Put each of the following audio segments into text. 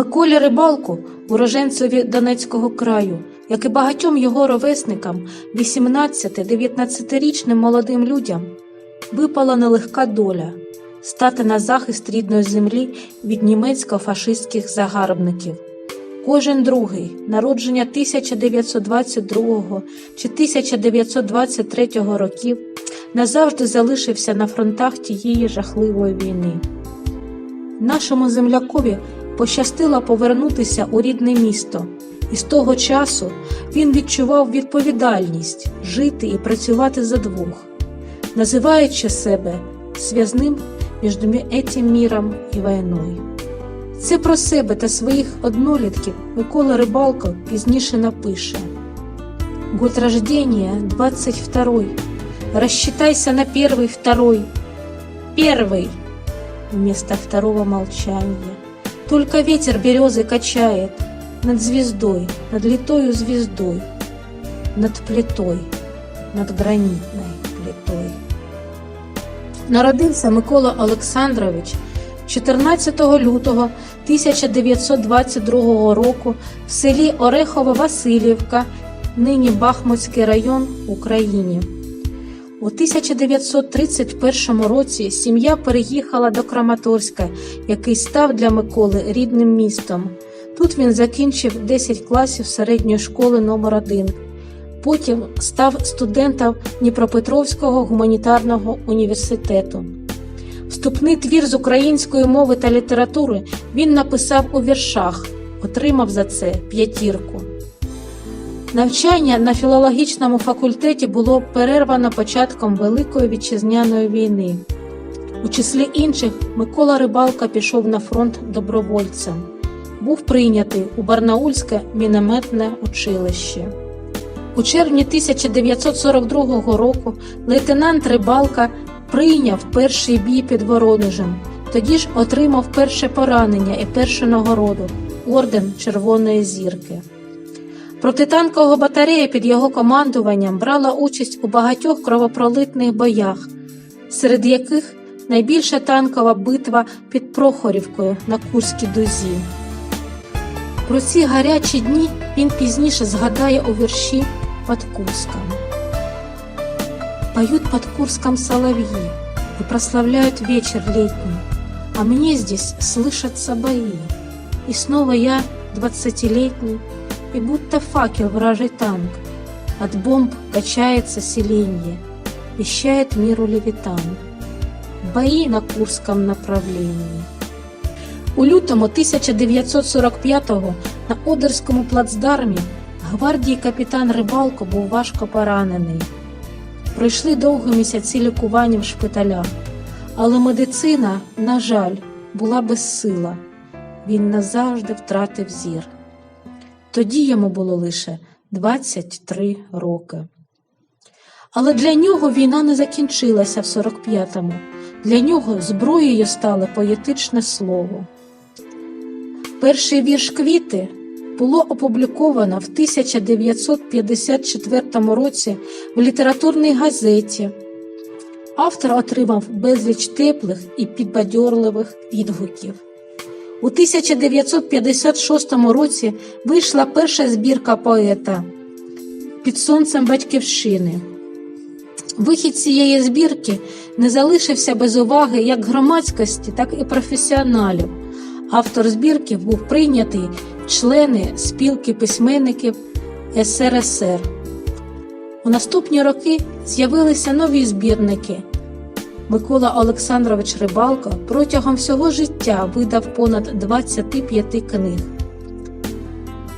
Миколі Рибалку, уроженцеві Донецького краю, як і багатьом його ровесникам, 18-19-річним молодим людям, випала нелегка доля стати на захист рідної землі від німецько-фашистських загарбників. Кожен другий, народження 1922 чи 1923 років, назавжди залишився на фронтах тієї жахливої війни. Нашому землякові пощастило повернутися у рідне місто, і з того часу він відчував відповідальність жити і працювати за двох, називаючи себе зв'язним між этим міром і війною. Це про себе та своїх однолітків Микола Рибалко пізніше напише. Год рождения 22 Рассчитайся на первый, второй. Первый. Вместо второго молчания. Только ветер березы качает над звездой, над литою звездой, над плитой, над гранитной плитой. Народився Микола Олександрович 14 лютого 1922 року в селі Орехово-Василівка, нині Бахмутський район Україні. У 1931 році сім'я переїхала до Краматорська, який став для Миколи рідним містом. Тут він закінчив 10 класів середньої школи номер 1 Потім став студентом Дніпропетровського гуманітарного університету. Вступний твір з української мови та літератури він написав у віршах, отримав за це п'ятірку. Навчання на філологічному факультеті було перервано початком Великої вітчизняної війни. У числі інших Микола Рибалка пішов на фронт добровольцем. Був прийнятий у Барнаульське мінометне училище. У червні 1942 року лейтенант Рибалка прийняв перший бій під Воронежем. Тоді ж отримав перше поранення і першу нагороду орден Червоної зірки. Протитанкова батарея під його командуванням брала участь у багатьох кровопролитних боях, серед яких найбільша танкова битва під Прохорівкою на Курській дузі. Про ці гарячі дні він пізніше згадає у вірші «Под Курском». Поют под Курском соловьи и прославляют вечер летний, а мне здесь слышатся бои. И снова я, двадцатилетний, и будто факел вражий танк, от бомб качается селенье, вещает миру левитан. Бои на Курском направлении. У лютому 1945-го на Одерському плацдармі гвардії капітан Рибалко був важко поранений. Пройшли довгі місяці лікування в шпиталях, але медицина, на жаль, була безсила. Він назавжди втратив зір. Тоді йому було лише 23 роки. Але для нього війна не закінчилася в 45-му. Для нього зброєю стало поетичне слово. Перший вірш квіти було опубліковано в 1954 році в літературній газеті. Автор отримав безліч теплих і підбадьорливих відгуків. У 1956 році вийшла перша збірка поета Під сонцем батьківщини. Вихід цієї збірки не залишився без уваги як громадськості, так і професіоналів. Автор збірки був прийнятий члени спілки письменників СРСР. У наступні роки з'явилися нові збірники. Микола Олександрович Рибалко протягом всього життя видав понад 25 книг.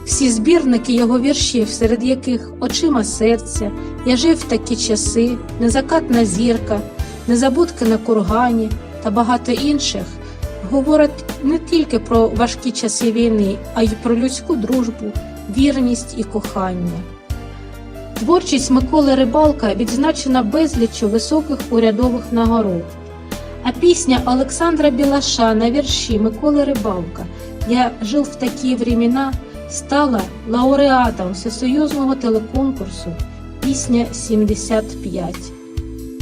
Всі збірники його віршів, серед яких Очима серця, Я жив в такі часи, Незакатна зірка, Незабудки на кургані та багато інших, говорять не тільки про важкі часи війни, а й про людську дружбу, вірність і кохання. Творчість Миколи Рибалка відзначена безліччю високих урядових нагород. А пісня Олександра Білаша на вірші Миколи Рибалка Я жив в такі времена стала лауреатом всесоюзного телеконкурсу Пісня 75.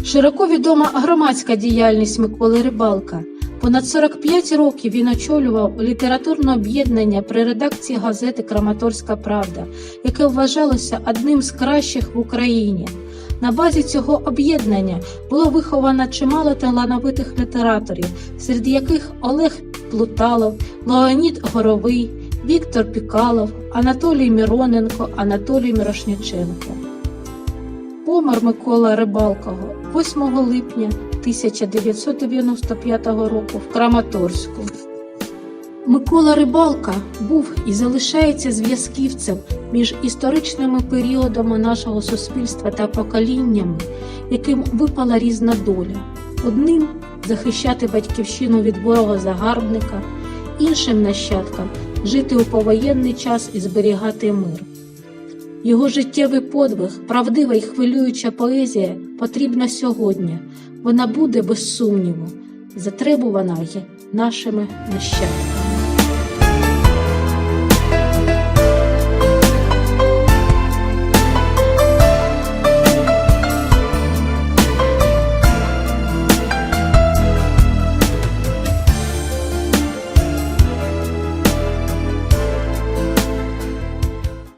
Широко відома громадська діяльність Миколи Рибалка. Понад 45 років він очолював літературне об'єднання при редакції газети Краматорська Правда, яке вважалося одним з кращих в Україні. На базі цього об'єднання було виховано чимало талановитих літераторів, серед яких Олег Плуталов, Леонід Горовий, Віктор Пікалов, Анатолій Міроненко, Анатолій Мірошниченко. Помер Микола Рибалкого 8 липня 1995 року в Краматорську. Микола Рибалка був і залишається зв'язківцем між історичними періодами нашого суспільства та поколіннями, яким випала різна доля. Одним захищати батьківщину від ворога загарбника, іншим нащадкам жити у повоєнний час і зберігати мир. Його життєвий подвиг, правдива і хвилююча поезія потрібна сьогодні. Вона буде без сумніву, затребувана є нашими нащадками.